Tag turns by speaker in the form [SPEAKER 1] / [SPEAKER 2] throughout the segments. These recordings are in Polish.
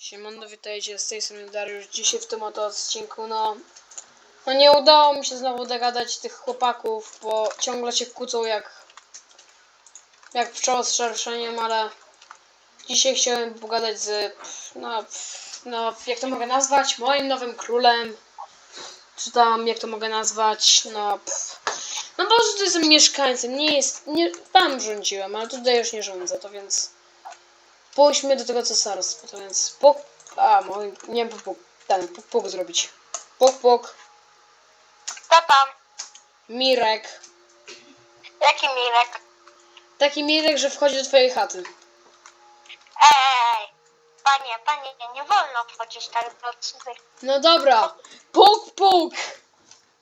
[SPEAKER 1] Siemano, witajcie, z tej strony Dariusz. Dzisiaj w tym oto odcinku, no... No nie udało mi się znowu dogadać tych chłopaków, bo ciągle się kłócą jak... Jak pszczoła z szerszeniem, ale... Dzisiaj chciałem pogadać z... No, no, jak to mogę nazwać? Moim nowym królem. Czy tam, jak to mogę nazwać? No... Pff. No po prostu jestem mieszkańcem, nie jest... Nie, tam rządziłem, ale tutaj już nie rządzę, to więc... Pójdźmy do tego cesarstwa, to więc puk, a mój, nie wiem, puk, ten, puk, puk zrobić. Puk,
[SPEAKER 2] Co tam?
[SPEAKER 1] Mirek.
[SPEAKER 2] Jaki Mirek?
[SPEAKER 1] Taki Mirek, że wchodzi do twojej chaty.
[SPEAKER 2] Ej, panie, panie, nie wolno wchodzić tak do cudzych.
[SPEAKER 1] No dobra, puk, puk,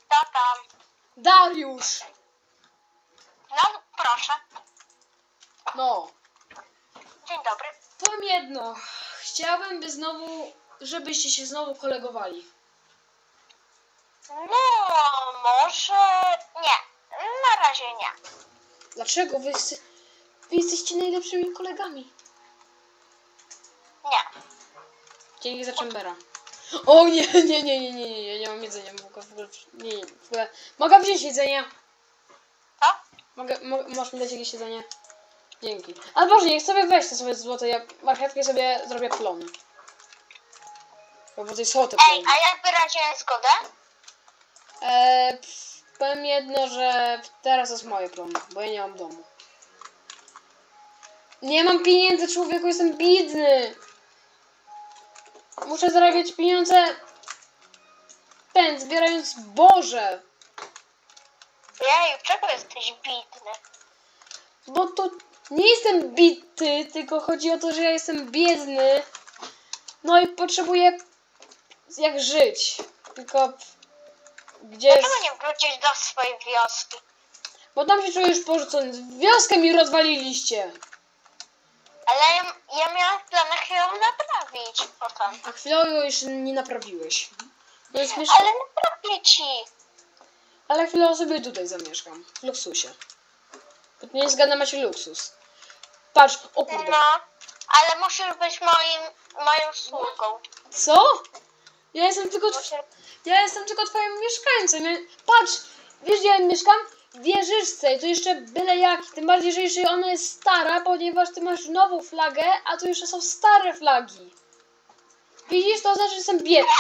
[SPEAKER 2] tam?
[SPEAKER 1] Dariusz.
[SPEAKER 2] No, proszę.
[SPEAKER 1] No,
[SPEAKER 2] Dzień dobry.
[SPEAKER 1] powiem jedno, chciałbym, by znowu, żebyście się znowu kolegowali.
[SPEAKER 2] No, może... Nie, na razie nie.
[SPEAKER 1] Dlaczego? Wy, jeste- wy jesteście najlepszymi kolegami.
[SPEAKER 2] Nie.
[SPEAKER 1] Dzięki za Chambera. O nie, nie, nie, nie, nie, nie, nie, nie mam jedzenia. Mogę w ogóle, nie, nie, w ogóle. Mogę wziąć jedzenie.
[SPEAKER 2] Co?
[SPEAKER 1] Mogę, mo, możesz mi dać jakieś jedzenie? Dzięki. Ale Boże, niech sobie weź te sobie złote, ja marchewkę sobie zrobię plony. Bo to jest złote
[SPEAKER 2] Ej,
[SPEAKER 1] plony.
[SPEAKER 2] a jak wyraziłem zgodę?
[SPEAKER 1] Eee, pff, powiem jedno, że teraz jest moje plony, bo ja nie mam domu. Nie mam pieniędzy, człowieku, jestem biedny. Muszę zarabiać pieniądze ten, zbierając Boże.
[SPEAKER 2] Jeju, czego jesteś bitny?
[SPEAKER 1] Bo to nie jestem bity, tylko chodzi o to, że ja jestem biedny. No i potrzebuję jak żyć. Tylko gdzie jest...
[SPEAKER 2] Dlaczego nie wrócić do swojej wioski?
[SPEAKER 1] Bo tam się czujesz porzucony. Wioskę mi rozwaliliście.
[SPEAKER 2] Ale ja, ja miałam w planach ją naprawić potem.
[SPEAKER 1] A chwilowo już nie naprawiłeś. No jest.
[SPEAKER 2] Ale naprawię ci.
[SPEAKER 1] Ale chwilowo sobie tutaj zamieszkam. W luksusie. Bo nie zgadza macie luksus. Patrz, o kurde.
[SPEAKER 2] No, ale musisz być moim, moją sługą.
[SPEAKER 1] Co? Ja jestem tylko... Tw...
[SPEAKER 2] Musisz...
[SPEAKER 1] Ja jestem tylko twoim mieszkańcem. Ja... Patrz, wiesz gdzie ja mieszkam? W wieżyczce i to jeszcze byle jaki. Tym bardziej, że jeszcze ona jest stara, ponieważ ty masz nową flagę, a tu jeszcze są stare flagi. Widzisz, to znaczy, że jestem biedny.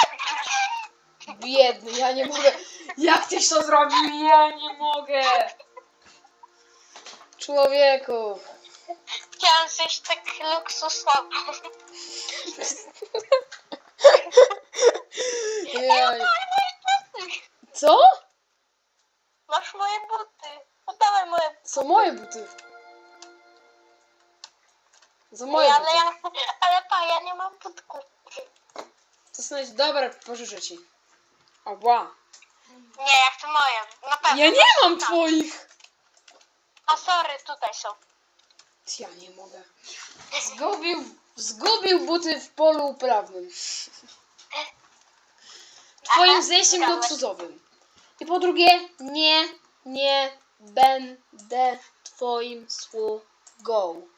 [SPEAKER 1] Biedny, ja nie mogę. Jak tyś to zrobił? Ja nie mogę. Człowieku.
[SPEAKER 2] Chciałam coś tak luksusowo.
[SPEAKER 1] Jaj. Co?
[SPEAKER 2] Masz moje buty. Oddawaj moje buty.
[SPEAKER 1] Są moje buty. Są moje
[SPEAKER 2] ale
[SPEAKER 1] buty.
[SPEAKER 2] ja, ale pa, ja nie mam butków.
[SPEAKER 1] To znaczy, dobra, pożyczę ci. Ała.
[SPEAKER 2] Nie, ja chcę moje. Na pewno.
[SPEAKER 1] Ja nie mam twoich.
[SPEAKER 2] A sorry, tutaj są.
[SPEAKER 1] Ja nie mogę. Zgubił, zgubił buty w polu uprawnym. Twoim zejściem luksusowym. I po drugie, nie, nie będę twoim sługą.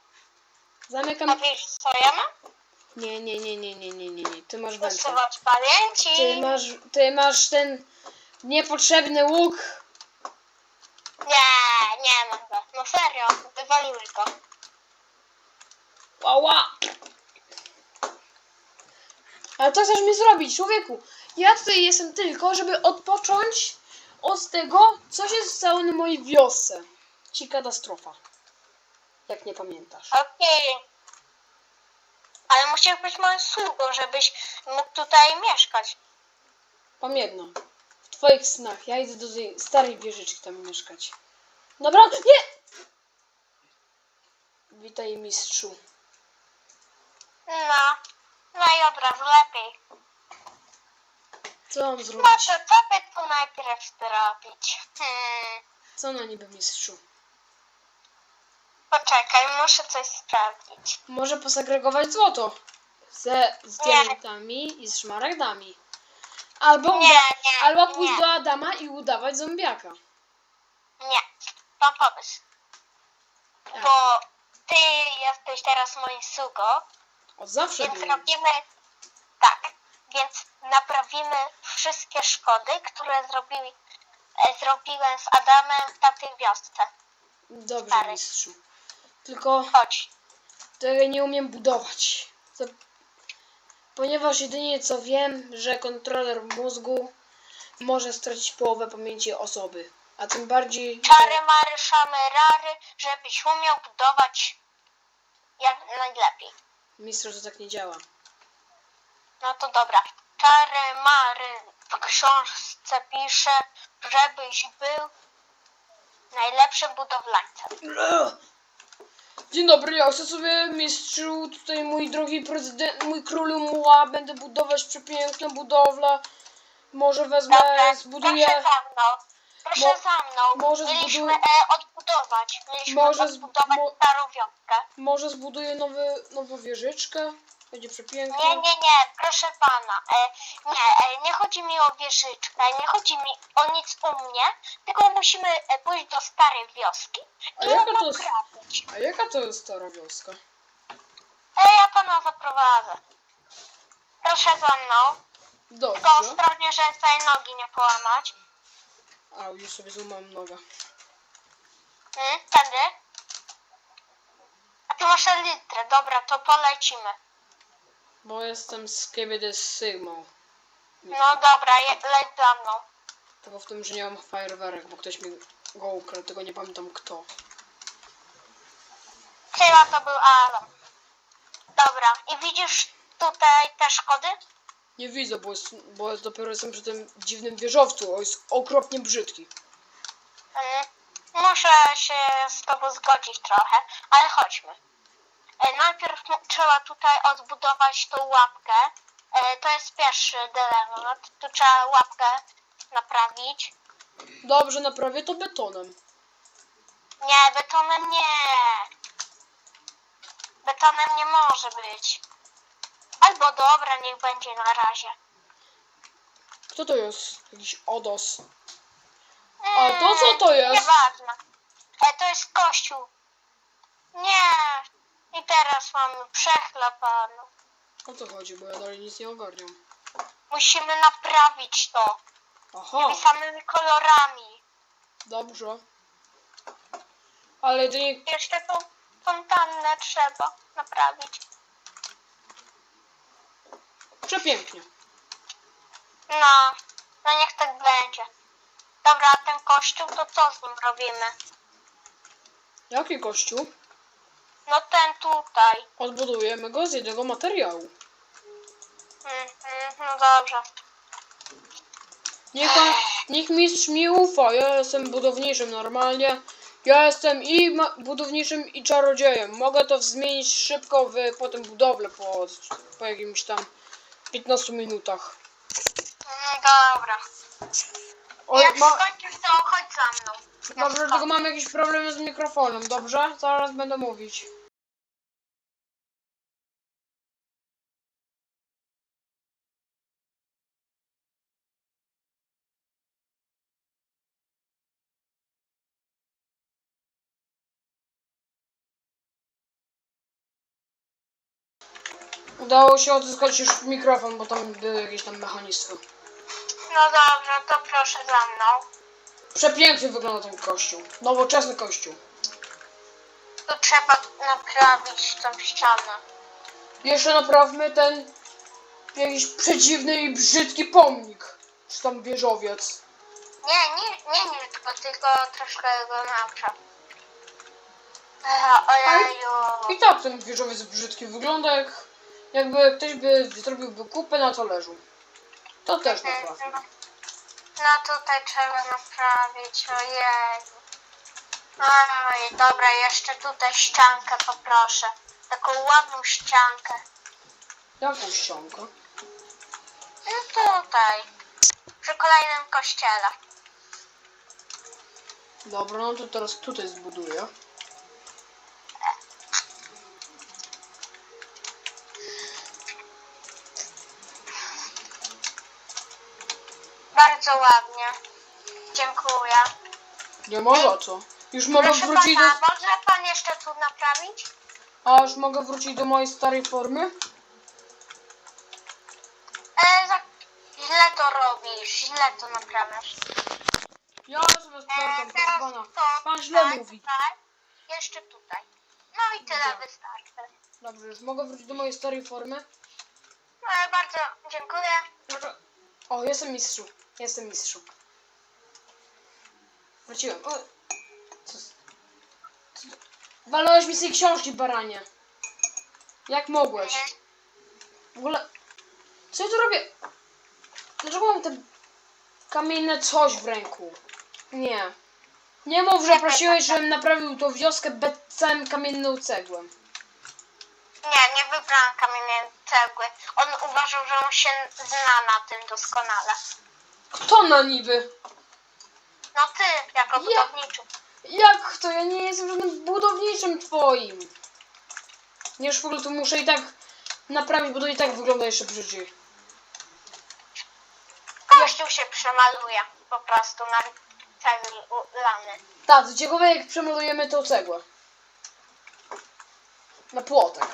[SPEAKER 1] Zamykam.
[SPEAKER 2] A wiesz co ja mam?
[SPEAKER 1] Nie, nie, nie, nie, nie, nie, nie, nie. Ty masz wędkę.
[SPEAKER 2] Usuwać pamięci.
[SPEAKER 1] Ty masz, ty masz ten niepotrzebny łuk.
[SPEAKER 2] Nie, nie mam go. No serio, wywaliły go.
[SPEAKER 1] Ała! Ale co chcesz mi zrobić, człowieku? Ja tutaj jestem tylko, żeby odpocząć od tego, co się stało na mojej wiosce. Ci katastrofa. Jak nie pamiętasz.
[SPEAKER 2] Okej. Ale musisz być moją sługą, żebyś mógł tutaj mieszkać.
[SPEAKER 1] Jedno. W twoich snach. Ja idę do tej starej wieżyczki tam mieszkać. Dobra? Nie! Witaj, mistrzu.
[SPEAKER 2] No. No i od razu lepiej.
[SPEAKER 1] Co mam
[SPEAKER 2] No
[SPEAKER 1] zrobić?
[SPEAKER 2] to co by tu najpierw zrobić? Hmm.
[SPEAKER 1] Co na niby, mistrzu?
[SPEAKER 2] Poczekaj, muszę coś sprawdzić.
[SPEAKER 1] Może posegregować złoto ze z diamentami i z szmaragdami. Albo,
[SPEAKER 2] Nie,
[SPEAKER 1] uda-
[SPEAKER 2] nie,
[SPEAKER 1] albo pójść
[SPEAKER 2] nie.
[SPEAKER 1] do Adama i udawać zombiaka.
[SPEAKER 2] Nie, mam pomysł.
[SPEAKER 1] Tak.
[SPEAKER 2] Bo ty jesteś teraz moim sługą,
[SPEAKER 1] Od zawsze
[SPEAKER 2] więc robimy, Tak, więc naprawimy wszystkie szkody, które zrobili, e, zrobiłem z Adamem w tamtej wiosce.
[SPEAKER 1] Dobrze,
[SPEAKER 2] Stary.
[SPEAKER 1] mistrzu. Tylko
[SPEAKER 2] Chodź.
[SPEAKER 1] tego nie umiem budować. To... Ponieważ jedynie co wiem, że kontroler mózgu może stracić połowę pamięci osoby. A tym bardziej.
[SPEAKER 2] Czary, mary, szamy, rary, żebyś umiał budować jak najlepiej.
[SPEAKER 1] Mistrzu, to tak nie działa.
[SPEAKER 2] No to dobra. Czary, mary w książce pisze, żebyś był najlepszym budowlańcem.
[SPEAKER 1] Dzień dobry, ja chcę sobie mistrzu, tutaj mój drogi prezydent, mój królu muła, będę budować przepiękną budowlę. Może wezmę,
[SPEAKER 2] Dobra,
[SPEAKER 1] zbuduję,
[SPEAKER 2] proszę za mną. Proszę
[SPEAKER 1] Mo-
[SPEAKER 2] za mną.
[SPEAKER 1] może
[SPEAKER 2] Mieliśmy
[SPEAKER 1] zbuduj-
[SPEAKER 2] e, odbudować. Mieliśmy
[SPEAKER 1] Może z-
[SPEAKER 2] odbudować
[SPEAKER 1] mo-
[SPEAKER 2] starą wioskę.
[SPEAKER 1] może zbuduję nowy, nową wieżyczkę. Będzie przepięknie.
[SPEAKER 2] Nie, nie, nie, proszę pana. E, nie, e, nie chodzi mi o wieżyczkę, nie chodzi mi o nic u mnie, tylko musimy e, pójść do starej wioski
[SPEAKER 1] A
[SPEAKER 2] i
[SPEAKER 1] jaka to jest-. A jaka to jest stara wioska?
[SPEAKER 2] E, ja pana zaprowadzę. Proszę za mną, tylko
[SPEAKER 1] Dobrze.
[SPEAKER 2] ostrożnie, że tej nogi nie połamać.
[SPEAKER 1] A, już sobie złamałem nogę.
[SPEAKER 2] Hmm, tędy. A tu masz litrę, dobra, to polecimy.
[SPEAKER 1] Bo jestem z KBD Sigmą.
[SPEAKER 2] No dobra, je, leć za mną.
[SPEAKER 1] Tylko w tym, że nie mam fajerwerek, bo ktoś mi go ukradł, tego nie pamiętam kto.
[SPEAKER 2] Chyba to był Alan. Dobra, i widzisz tutaj te szkody?
[SPEAKER 1] Nie widzę, bo, jest, bo jest dopiero jestem przy tym dziwnym wieżowcu. O, jest okropnie brzydki.
[SPEAKER 2] Mm, Muszę się z tobą zgodzić trochę, ale chodźmy. E, Najpierw trzeba tutaj odbudować tą łapkę. E, To jest pierwszy dylemat. Tu trzeba łapkę naprawić.
[SPEAKER 1] Dobrze, naprawię to betonem.
[SPEAKER 2] Nie, betonem nie. Betonem nie może być. Albo dobra, niech będzie na razie.
[SPEAKER 1] Kto to jest? Jakiś Odos. A to co to jest?
[SPEAKER 2] Nieważne. E, to jest kościół. Nie. I teraz mamy przechlapano.
[SPEAKER 1] O co chodzi, bo ja dalej nic nie ogarniam.
[SPEAKER 2] Musimy naprawić to.
[SPEAKER 1] Aha,
[SPEAKER 2] Tymi samymi kolorami.
[SPEAKER 1] dobrze. Ale jedynie...
[SPEAKER 2] Jeszcze tą fontannę trzeba naprawić.
[SPEAKER 1] Przepięknie.
[SPEAKER 2] No, no niech tak będzie. Dobra, a ten kościół to co z nim robimy?
[SPEAKER 1] Jaki kościół?
[SPEAKER 2] No ten tutaj.
[SPEAKER 1] Odbudujemy go z jednego materiału.
[SPEAKER 2] Mm, mm, no dobrze.
[SPEAKER 1] Niech, pan, niech mistrz mi ufa, ja jestem budowniczym normalnie. Ja jestem i budowniczym i czarodziejem. Mogę to zmienić szybko w potem budowlę po, po jakimś tam 15 minutach.
[SPEAKER 2] Mm, dobra.
[SPEAKER 1] Oj,
[SPEAKER 2] Jak
[SPEAKER 1] ma,
[SPEAKER 2] skończysz to chodź za mną.
[SPEAKER 1] dobrze, tylko mam jakieś problemy z mikrofonem, dobrze? Zaraz będę mówić. Udało się odzyskać już mikrofon, bo tam były jakieś tam mechanizmy.
[SPEAKER 2] No dobrze, to proszę za mną.
[SPEAKER 1] Przepięknie wygląda ten kościół. Nowoczesny kościół.
[SPEAKER 2] Tu trzeba naprawić tą ścianę.
[SPEAKER 1] Jeszcze naprawmy ten jakiś przedziwny i brzydki pomnik. Czy tam wieżowiec.
[SPEAKER 2] Nie, nie, nie, nie, tylko, tylko troszkę go naprzód. Eee, Ojeju.
[SPEAKER 1] I tak ten wieżowiec brzydki wygląda jak jakby ktoś by zrobił kupę na talerzu. To też naprawmy.
[SPEAKER 2] No tutaj trzeba naprawić, ojej. Oj, dobra, jeszcze tutaj ściankę poproszę. Taką ładną ściankę.
[SPEAKER 1] Jaką ściankę?
[SPEAKER 2] No tutaj. Przy kolejnym kościele.
[SPEAKER 1] Dobra, no to teraz tutaj zbuduję.
[SPEAKER 2] Bardzo ładnie. Dziękuję.
[SPEAKER 1] Nie ma za co. Już mogę
[SPEAKER 2] Proszę
[SPEAKER 1] wrócić do...
[SPEAKER 2] pana, może pan jeszcze tu naprawić?
[SPEAKER 1] A już mogę wrócić do mojej starej formy?
[SPEAKER 2] to robisz, źle to naprawiasz.
[SPEAKER 1] Ja sobie
[SPEAKER 2] E, teraz
[SPEAKER 1] pana.
[SPEAKER 2] to
[SPEAKER 1] Pan źle
[SPEAKER 2] tutaj,
[SPEAKER 1] mówi.
[SPEAKER 2] tutaj, jeszcze tutaj. No i tyle
[SPEAKER 1] Dobra.
[SPEAKER 2] wystarczy.
[SPEAKER 1] Dobrze, już mogę wrócić do mojej starej formy?
[SPEAKER 2] E, bardzo dziękuję.
[SPEAKER 1] O, jestem mistrzu. Jestem mistrzu. Wróciłem. O, co... Walałeś mi z tej książki, baranie. Jak mogłeś? W ogóle... Co ja tu robię? Dlaczego mam te kamienne coś w ręku? Nie. Nie mów, że prosiłeś, żebym naprawił tą wioskę bez całym kamienną cegłem.
[SPEAKER 2] Nie, nie wybrałam kamiennej cegły. On uważał, że on się zna na tym doskonale.
[SPEAKER 1] Kto na niby?
[SPEAKER 2] No ty, jako
[SPEAKER 1] Ja-
[SPEAKER 2] budowniczy.
[SPEAKER 1] Jak to? Ja nie jestem żadnym budowniczym twoim. Nie, w ogóle to muszę i tak naprawić, bo to i tak wygląda jeszcze brzydziej.
[SPEAKER 2] Kościół się przemaluje po prostu na cegli u- lany.
[SPEAKER 1] Tak, ciekawe jak przemalujemy tą cegłę. Na płotek.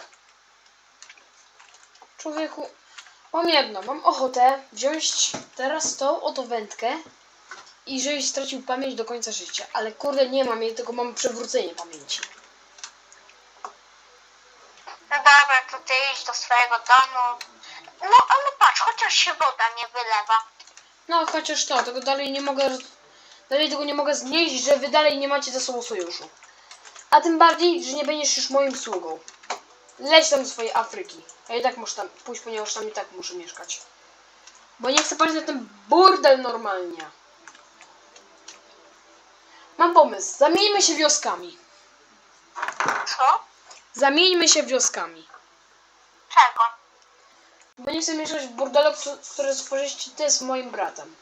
[SPEAKER 1] Człowieku, mam jedno, mam ochotę wziąć teraz tą oto wędkę i żebyś stracił pamięć do końca życia. Ale kurde, nie mam jej, tylko mam przewrócenie pamięci.
[SPEAKER 2] No dobra, to ty idź do swojego domu. No ale patrz, chociaż się woda nie wylewa.
[SPEAKER 1] No, chociaż to, tego dalej nie mogę. Dalej tego nie mogę znieść, że wy dalej nie macie ze sobą sojuszu. A tym bardziej, że nie będziesz już moim sługą. Leć tam do swojej Afryki. Ja i tak muszę tam pójść, ponieważ tam i tak muszę mieszkać. Bo nie chcę paść na ten burdel normalnie. Mam pomysł. Zamieńmy się wioskami.
[SPEAKER 2] Co?
[SPEAKER 1] Zamieńmy się wioskami.
[SPEAKER 2] Czego?
[SPEAKER 1] Bo nie chcę mieszkać w burdelu, któ- który stworzyliście ty z moim bratem.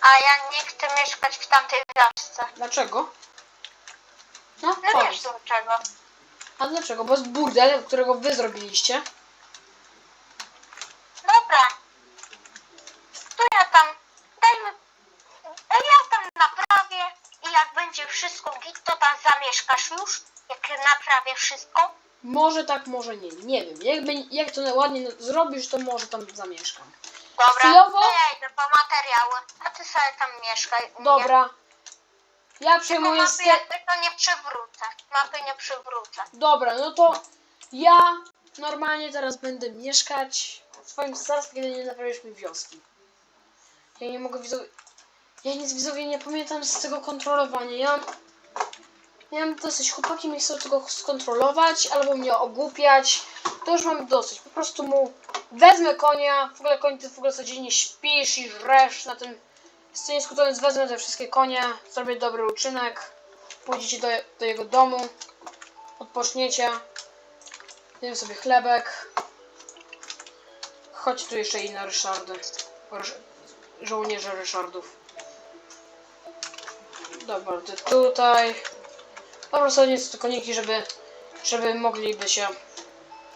[SPEAKER 2] A ja nie chcę mieszkać w tamtej wiosce.
[SPEAKER 1] Dlaczego? No,
[SPEAKER 2] No
[SPEAKER 1] powiedz.
[SPEAKER 2] wiesz dlaczego.
[SPEAKER 1] A dlaczego? Bo jest burdel, którego wy zrobiliście.
[SPEAKER 2] Dobra. To ja tam, dajmy, ja tam naprawię i jak będzie wszystko git, to tam zamieszkasz już, jak naprawię wszystko.
[SPEAKER 1] Może tak, może nie. Nie wiem. Jakby, jak to ładnie zrobisz, to może tam zamieszkam.
[SPEAKER 2] Dobra,
[SPEAKER 1] Chwilowo?
[SPEAKER 2] to ja idę po materiały, a ty sobie tam mieszkaj. u mnie.
[SPEAKER 1] Dobra. Ja
[SPEAKER 2] Tylko
[SPEAKER 1] przejmuję
[SPEAKER 2] mapy
[SPEAKER 1] ste...
[SPEAKER 2] ja tylko nie przywrócę. Mapy nie przywrócę.
[SPEAKER 1] Dobra, no to ja normalnie teraz będę mieszkać w swoim starstwie, kiedy nie naprawisz mi wioski. Ja nie mogę widzowie... Ja nic widzowie nie pamiętam z tego kontrolowania. Ja mam... Ja mam dosyć. Chłopaki mi chcą tego skontrolować albo mnie ogłupiać. To już mam dosyć. Po prostu mu wezmę konia. W ogóle koń ty w ogóle codziennie śpisz i żresz na tym To więc wezmę te wszystkie konie, zrobię dobry uczynek. Pójdziecie do, do jego domu. Odpoczniecie. Jem sobie chlebek. Chodź tu jeszcze inne Ryszardy. Rysz- żołnierze Ryszardów. Dobra, ty tutaj. Dobra, sobie te koniki, żeby, żeby mogliby się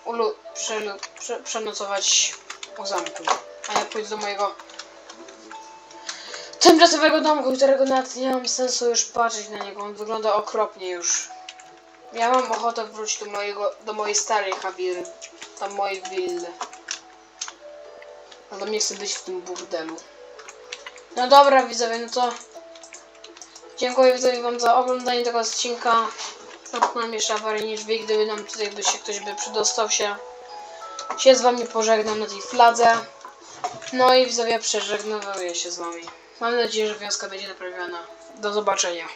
[SPEAKER 1] ulu, przelu, prze, przenocować u zamku. A ja pójdę do mojego tymczasowego domku, którego nawet nie mam sensu już patrzeć na niego. On wygląda okropnie już. Ja mam ochotę wrócić do mojego, do mojej starej Habiry. Tam mojej willy. Ale nie chcę być w tym burdelu. No dobra widzowie, no to dziękuję widzowie wam za oglądanie tego odcinka. Zamknąłem jeszcze awaryjnie drzwi, gdyby nam tutaj by się ktoś by przydostał się. Się z wami pożegnam na tej fladze. No i widzowie przeżegnowuję się z wami. Mam nadzieję, że wioska będzie naprawiona. Do zobaczenia.